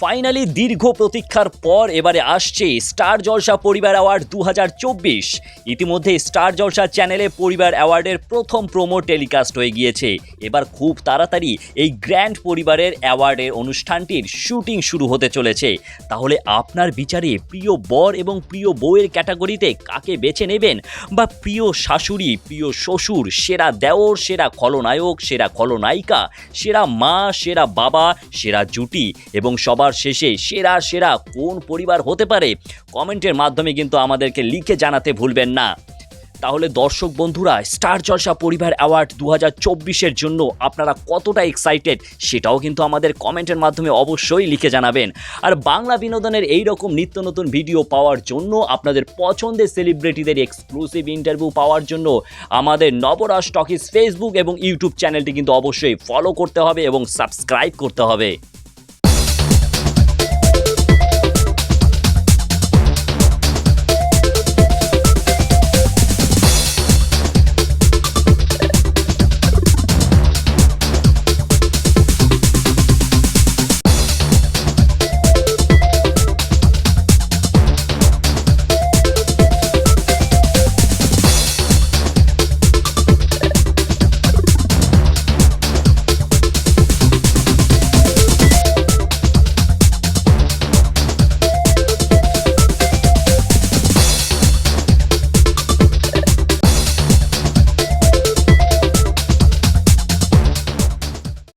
Finally দীর্ঘ প্রতীক্ষার পর এবারে আসছে স্টার জলসা পরিবার অ্যাওয়ার্ড দু হাজার চব্বিশ। ইতিমধ্যে স্টার জলসা চ্যানেলে পরিবার অ্যাওয়ার্ডের প্রথম প্রোমো টেলিকাস্ট হয়ে গিয়েছে। এবার খুব তাড়াতাড়ি এই গ্র্যান্ড পরিবারের অ্যাওয়ার্ডের অনুষ্ঠানটির শুটিং শুরু হতে চলেছে। তাহলে আপনার বিচারে প্রিয় বর এবং প্রিয় বউয়ের ক্যাটাগরিতে কাকে বেছে নেবেন? বা প্রিয় শাশুড়ি, প্রিয় শ্বশুর, সেরা দেওর, সেরা খলনায়ক, সেরা খলনায়িকা, সেরা মা, সেরা বাবা, সেরা জুটি এবং সবার শেষে সেরা সেরা কোন পরিবার হতে পারে কমেন্টের মাধ্যমে কিন্তু আমাদেরকে লিখে জানাতে ভুলবেন না। তাহলে দর্শক বন্ধুরা, স্টার জলসা পরিবার অ্যাওয়ার্ড দু হাজার জন্য আপনারা কতটা এক্সাইটেড সেটাও কিন্তু আমাদের কমেন্টের মাধ্যমে অবশ্যই লিখে জানাবেন। আর বাংলা বিনোদনের এই রকম নিত্য নতুন ভিডিও পাওয়ার জন্য, আপনাদের পছন্দের সেলিব্রিটিদের এক্সক্লুসিভ ইন্টারভিউ পাওয়ার জন্য আমাদের নবরাজ টকিস ফেসবুক এবং ইউটিউব চ্যানেলটি কিন্তু অবশ্যই ফলো করতে হবে এবং সাবস্ক্রাইব করতে হবে।